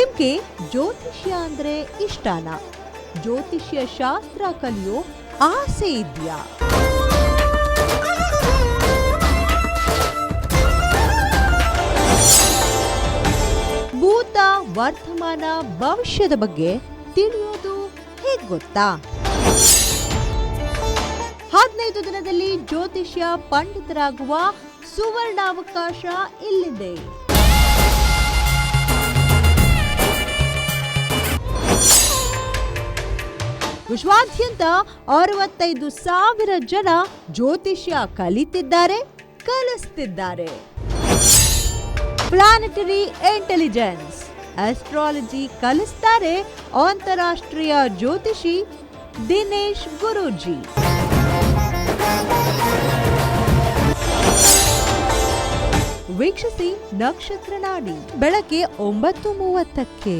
ನಿಮಗೆ ಜ್ಯೋತಿಷ್ಯ ಅಂದ್ರೆ ಇಷ್ಟನಾ? ಜ್ಯೋತಿಷ್ಯ ಶಾಸ್ತ್ರ ಕಲಿಯೋ ಆಸೆ ಇದೆಯಾ? ಭೂತ ವರ್ತಮಾನ ಭವಿಷ್ಯದ ಬಗ್ಗೆ ತಿಳಿಯೋದು ಹೇಗ್ ಗೊತ್ತಾ? ಹದಿನೈದು ದಿನದಲ್ಲಿ ಜ್ಯೋತಿಷ್ಯ ಪಂಡಿತರಾಗುವ ಸುವರ್ಣಾವಕಾಶ ಇಲ್ಲಿದೆ. ವಿಶ್ವಾದ್ಯಂತ ಅರವತ್ತೈದು ಸಾವಿರ ಜನ ಜ್ಯೋತಿಷ್ಯ ಕಲಿತಿದ್ದಾರೆ, ಕಲಿಸ್ತಿದ್ದಾರೆ. ಪ್ಲಾನೆಟರಿ ಇಂಟೆಲಿಜೆನ್ಸ್ ಆಸ್ಟ್ರಾಲಜಿ ಕಲಿಸ್ತಾರೆ ಅಂತಾರಾಷ್ಟ್ರೀಯ ಜ್ಯೋತಿಷಿ ದಿನೇಶ್ ಗುರೂಜಿ. ವೀಕ್ಷಿಸಿ ನಕ್ಷತ್ರ ನಾಡಿ, ಬೆಳಗ್ಗೆ ಒಂಬತ್ತು ಮೂವತ್ತಕ್ಕೆ.